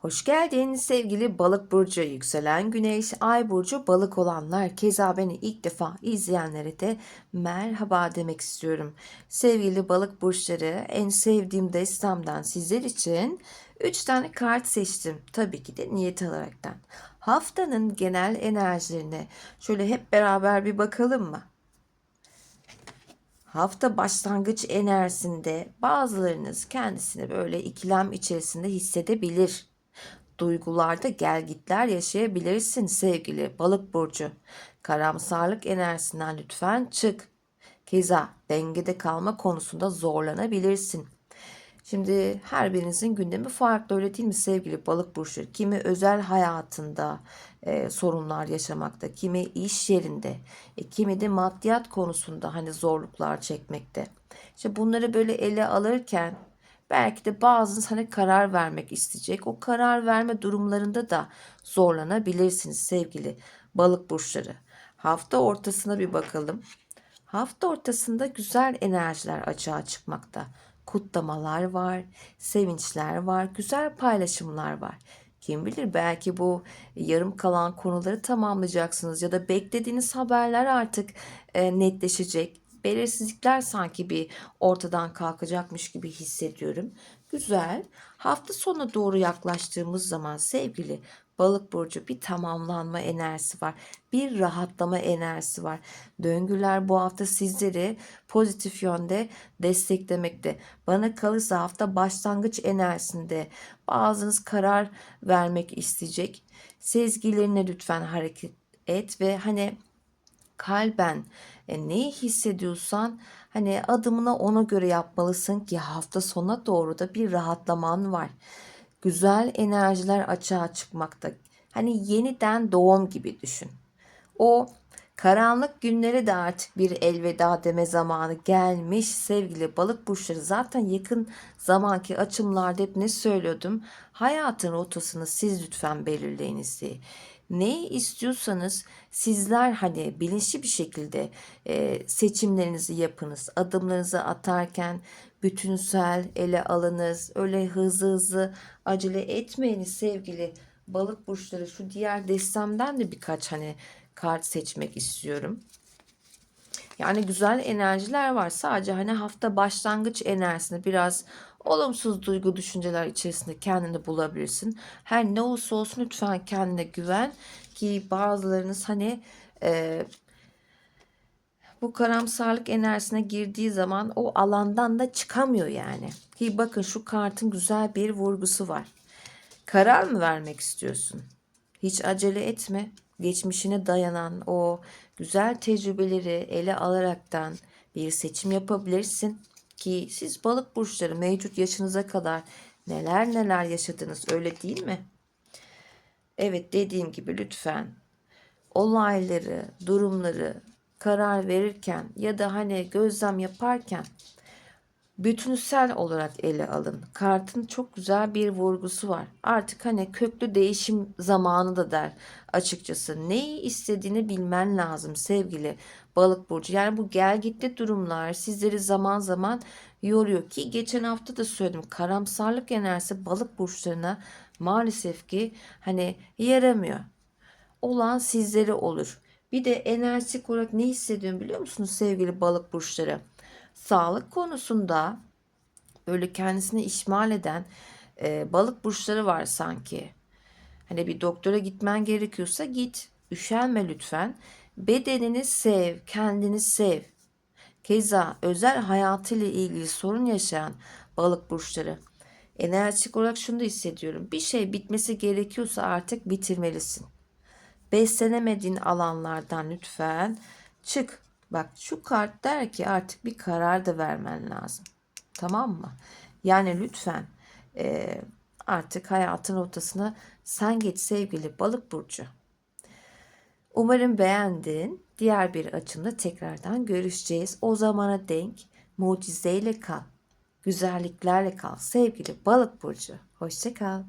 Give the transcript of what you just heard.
Hoş geldin sevgili balık burcu, yükselen güneş, ay burcu balık olanlar, keza beni ilk defa izleyenlere de merhaba demek istiyorum. Sevgili balık burçları, en sevdiğim destemden sizler için 3 tane kart seçtim. Tabii ki de niyet alaraktan. Haftanın genel enerjilerine şöyle hep beraber bir bakalım mı? Hafta başlangıç enerjisinde bazılarınız kendisini böyle ikilem içerisinde hissedebilir. Duygularda gelgitler yaşayabilirsin sevgili balık burcu. Karamsarlık enerjisinden lütfen çık. Keza dengede kalma konusunda zorlanabilirsin. Şimdi her birinizin gündemi farklı öyle değil mi sevgili balık burçları? Kimi özel hayatında e, sorunlar yaşamakta, kimi iş yerinde, e, kimi de maddiyat konusunda hani zorluklar çekmekte. İşte bunları böyle ele alırken belki de bazınız hani karar vermek isteyecek. O karar verme durumlarında da zorlanabilirsiniz sevgili balık burçları. Hafta ortasına bir bakalım. Hafta ortasında güzel enerjiler açığa çıkmakta kutlamalar var, sevinçler var, güzel paylaşımlar var. Kim bilir belki bu yarım kalan konuları tamamlayacaksınız ya da beklediğiniz haberler artık e, netleşecek. Belirsizlikler sanki bir ortadan kalkacakmış gibi hissediyorum. Güzel. Hafta sonuna doğru yaklaştığımız zaman sevgili Balık burcu bir tamamlanma enerjisi var. Bir rahatlama enerjisi var. Döngüler bu hafta sizleri pozitif yönde desteklemekte. Bana kalırsa hafta başlangıç enerjisinde bazınız karar vermek isteyecek. Sezgilerine lütfen hareket et ve hani kalben e, neyi hissediyorsan hani adımını ona göre yapmalısın ki hafta sona doğru da bir rahatlaman var güzel enerjiler açığa çıkmakta. Hani yeniden doğum gibi düşün. O karanlık günlere de artık bir elveda deme zamanı gelmiş sevgili balık burçları. Zaten yakın zamanki açımlarda hep ne söylüyordum? Hayatın rotasını siz lütfen belirleyiniz diye. Neyi istiyorsanız sizler hani bilinçli bir şekilde e, seçimlerinizi yapınız. Adımlarınızı atarken bütünsel ele alınız. Öyle hızlı hızlı acele etmeyiniz sevgili balık burçları. Şu diğer destemden de birkaç hani kart seçmek istiyorum. Yani güzel enerjiler var. Sadece hani hafta başlangıç enerjisinde biraz olumsuz duygu düşünceler içerisinde kendini bulabilirsin. Her ne olursa olsun lütfen kendine güven ki bazılarınız hani e, bu karamsarlık enerjisine girdiği zaman o alandan da çıkamıyor yani. Ki bakın şu kartın güzel bir vurgusu var. Karar mı vermek istiyorsun? Hiç acele etme. Geçmişine dayanan o güzel tecrübeleri ele alaraktan bir seçim yapabilirsin. Ki siz balık burçları mevcut yaşınıza kadar neler neler yaşadınız öyle değil mi? Evet dediğim gibi lütfen olayları, durumları karar verirken ya da hani gözlem yaparken bütünsel olarak ele alın. Kartın çok güzel bir vurgusu var. Artık hani köklü değişim zamanı da der açıkçası. Neyi istediğini bilmen lazım sevgili balık burcu. Yani bu gelgitli durumlar sizleri zaman zaman yoruyor ki geçen hafta da söyledim. Karamsarlık enerjisi balık burçlarına maalesef ki hani yaramıyor. Olan sizlere olur. Bir de enerjik olarak ne hissediyorum biliyor musunuz sevgili balık burçları? Sağlık konusunda böyle kendisini işmal eden e, balık burçları var sanki. Hani bir doktora gitmen gerekiyorsa git. Üşenme lütfen. Bedenini sev, kendini sev. Keza özel hayatıyla ilgili sorun yaşayan balık burçları. Enerjik olarak şunu da hissediyorum. Bir şey bitmesi gerekiyorsa artık bitirmelisin beslenemediğin alanlardan lütfen çık. Bak şu kart der ki artık bir karar da vermen lazım. Tamam mı? Yani lütfen e, artık hayatın ortasına sen geç sevgili balık burcu. Umarım beğendin. Diğer bir açımda tekrardan görüşeceğiz. O zamana denk mucizeyle kal. Güzelliklerle kal sevgili balık burcu. Hoşçakal.